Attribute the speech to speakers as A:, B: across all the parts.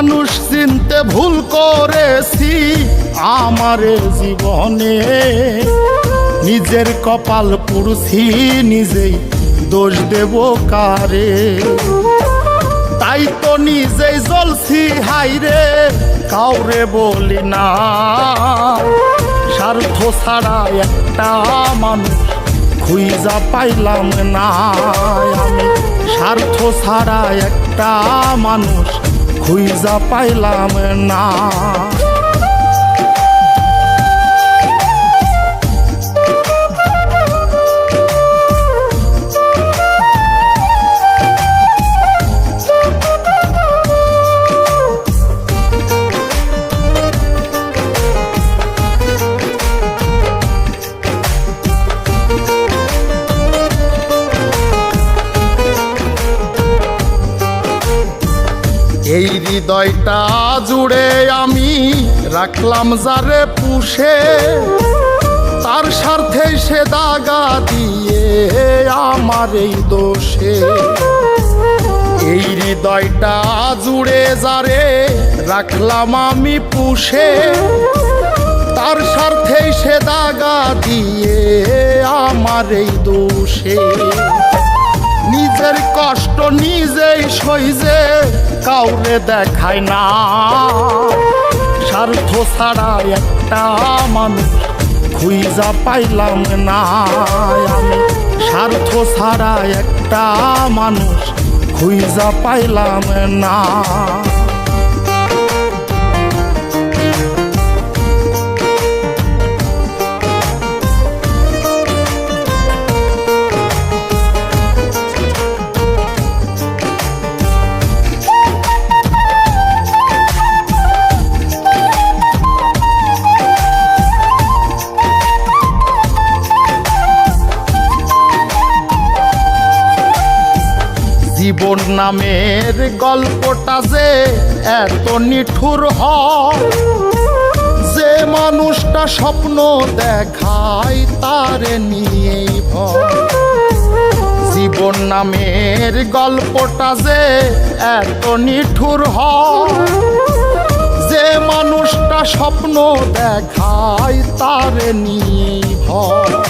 A: ভুল করেছি, আমার জীবনে নিজের কপাল পুরুষি নিজেই দোষ দেব কারে? তাই তো নিজেই জ্বলছি হাইরে কাউরে বলি না। স্বার্থ ছাড়া একটা মানুষ খুঁজা পাইলাম না। স্বার্থ ছাড়া একটা মানুষ খুঁজা পাইলাম না। এই হৃদয়টা জুড়ে আমি রাখলাম যারে পুষে। তার স্বার্থে সে দাগা দিয়ে আমার এই দোষে। এই হৃদয়টা জুড়ে যারে রাখলাম আমি পুষে। তার স্বার্থে সে দাগা দিয়ে আমার এই দোষে। নিজের কষ্ট নিজেই সইজে, কাউরে দেখায় না। স্বার্থ ছাড়া একটা মানুষ খুঁজা পাইলাম না। স্বার্থ ছাড়া একটা মানুষ খুঁজা পাইলাম না। জীবন নামের গল্পটা যে এত নিঠুর হয়। যে মানুষটা স্বপ্ন দেখায় তারে নিয়েই ভয়। জীবন নামের গল্পটা যে এত নিঠুর হয়। যে মানুষটা স্বপ্ন দেখায় তারে নিয়েই ভয়।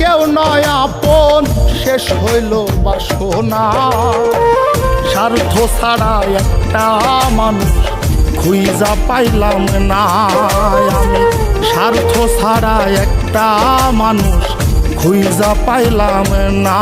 A: কেউ নয় আপন। শেষ হইল বাসনা। স্বার্থ ছাড়া একটা মানুষ খুঁজা পাইলাম না। স্বার্থ ছাড়া একটা মানুষ খুঁজা পাইলাম না।